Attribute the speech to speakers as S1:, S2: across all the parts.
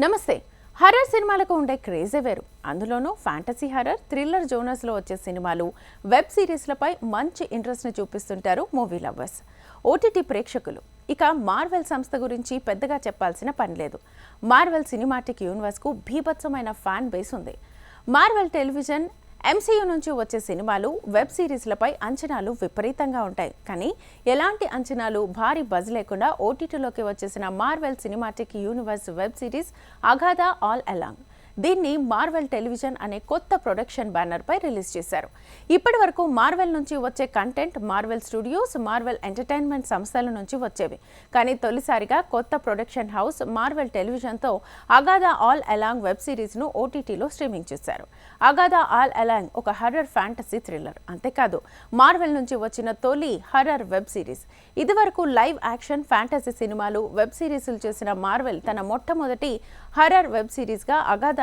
S1: నమస్తే. హర్రర్ సినిమాలకు ఉండే క్రేజే వేరు. అందులోనూ ఫ్యాంటసీ హర్రర్ థ్రిల్లర్ జోనర్స్లో వచ్చే సినిమాలు వెబ్ సిరీస్లపై మంచి ఇంట్రెస్ట్ని చూపిస్తుంటారు మూవీ లవర్స్ ఓటీటీ ప్రేక్షకులు. ఇక మార్వెల్ సంస్థ గురించి పెద్దగా చెప్పాల్సిన పని లేదు. మార్వెల్ సినిమాటిక్ యూనివర్స్కు భీభత్సమైన ఫ్యాన్ బేస్ ఉంది. మార్వెల్ టెలివిజన్ ఎంసీయూ నుంచి వచ్చే సినిమాలు వెబ్ సిరీస్లపై అంచనాలు విపరీతంగా ఉంటాయి. కానీ ఎలాంటి అంచనాలు భారీ బజ్ లేకుండా ఓటీటీలోకి వచ్చేసిన Marvel cinematic universe web series Agatha all along దీన్ని మార్వెల్ టెలివిజన్ అనే కొత్త ప్రొడక్షన్ బ్యానర్పై రిలీజ్ చేశారు. ఇప్పటి వరకు మార్వెల్ నుంచి వచ్చే content Marvel studios Marvel entertainment సంస్థల నుంచి వచ్చేవి. కానీ తొలిసారిగా కొత్త ప్రొడక్షన్ హౌస్ మార్వెల్ టెలివిజన్తో అగాధా ఆల్ అలాంగ్ వెబ్ సిరీస్ను ఓటీటీలో స్ట్రీమింగ్ చేశారు. అగాధా ఆల్ అలాంగ్ ఒక హర్రర్ ఫ్యాంటసీ థ్రిల్లర్ అంతేకాదు మార్వెల్ నుంచి వచ్చిన తొలి హర్రర్ వెబ్ సిరీస్ ఇదివరకు లైవ్ యాక్షన్ ఫ్యాంటసీ సినిమాలు వెబ్ సిరీస్లు చేసిన మార్వెల్ తన మొట్టమొదటి హర్రర్ వెబ్ సిరీస్గా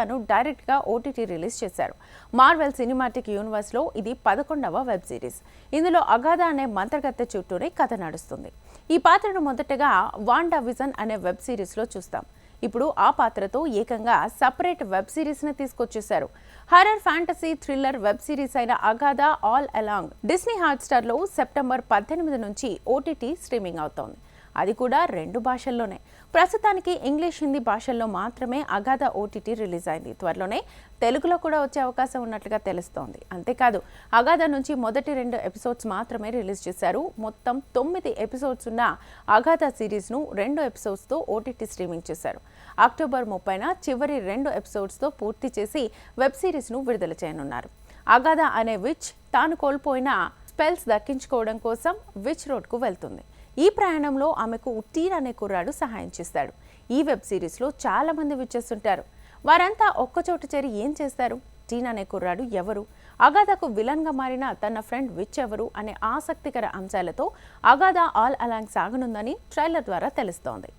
S1: సినిమాను డైరెక్ట్గా ఓటీటీ రిలీజ్ చేశారు. మార్వెల్ సినిమాటిక్ యూనివర్స్లో ఇది పదకొండవ వెబ్ సిరీస్. ఇందులో అగాధ అనే మంత్రగత్తె చుట్టూనే కథ నడుస్తుంది. ఈ పాత్రను మొదటగా వాండా విజన్ అనే వెబ్ సిరీస్లో చూస్తాం. ఇప్పుడు ఆ పాత్రతో ఏకంగా సపరేట్ వెబ్ సిరీస్ని తీసుకొచ్చేశారు. Horror fantasy thriller web series అయిన అగాధా ఆల్ అలాంగ్ డిస్నీ హాట్స్టార్లో సెప్టెంబర్ పద్దెనిమిది నుంచి ఓటీటీ స్ట్రీమింగ్ అవుతోంది. అది కూడా రెండు భాషల్లోనే. ప్రస్తుతానికి ఇంగ్లీష్ హిందీ భాషల్లో మాత్రమే అగాధ ఓటీటీ రిలీజ్ అయింది. త్వరలోనే తెలుగులో కూడా వచ్చే అవకాశం ఉన్నట్లుగా తెలుస్తోంది. అంతేకాదు అగాధ నుంచి మొదటి రెండు ఎపిసోడ్స్ మాత్రమే రిలీజ్ చేశారు. మొత్తం తొమ్మిది ఎపిసోడ్స్ ఉన్న అగాధ సిరీస్ను రెండు ఎపిసోడ్స్తో ఓటీటీ స్ట్రీమింగ్ చేశారు. అక్టోబర్ ముప్పైన చివరి రెండు ఎపిసోడ్స్తో పూర్తి చేసి వెబ్ సిరీస్ను విడుదల చేయనున్నారు. అగాధ అనే విచ్ తాను కోల్పోయిన స్పెల్స్ దక్కించుకోవడం కోసం విచ్ రోడ్కు వెళ్తుంది. ఈ ప్రయాణంలో ఆమెకు టీన్ అనే కుర్రాడు సహాయం చేస్తాడు. ఈ వెబ్ సిరీస్లో చాలామంది విచ్చేస్తుంటారు. వారంతా ఒక్కచోట చేరి ఏం చేస్తారు? టీన్ అనే కుర్రాడు ఎవరు? అగాధకు విలన్గా మారిన తన ఫ్రెండ్ విచ్ ఎవరు? అనే ఆసక్తికర అంశాలతో అగాధ ఆల్ అలాంగ్ సాగనుందని ట్రైలర్ ద్వారా తెలుస్తోంది.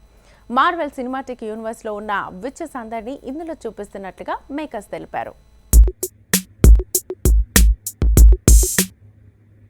S1: మార్వెల్ సినిమాటిక్ యూనివర్స్లో ఉన్న విచ్ అందరినీ ఇందులో చూపిస్తున్నట్లుగా మేకర్స్ తెలిపారు.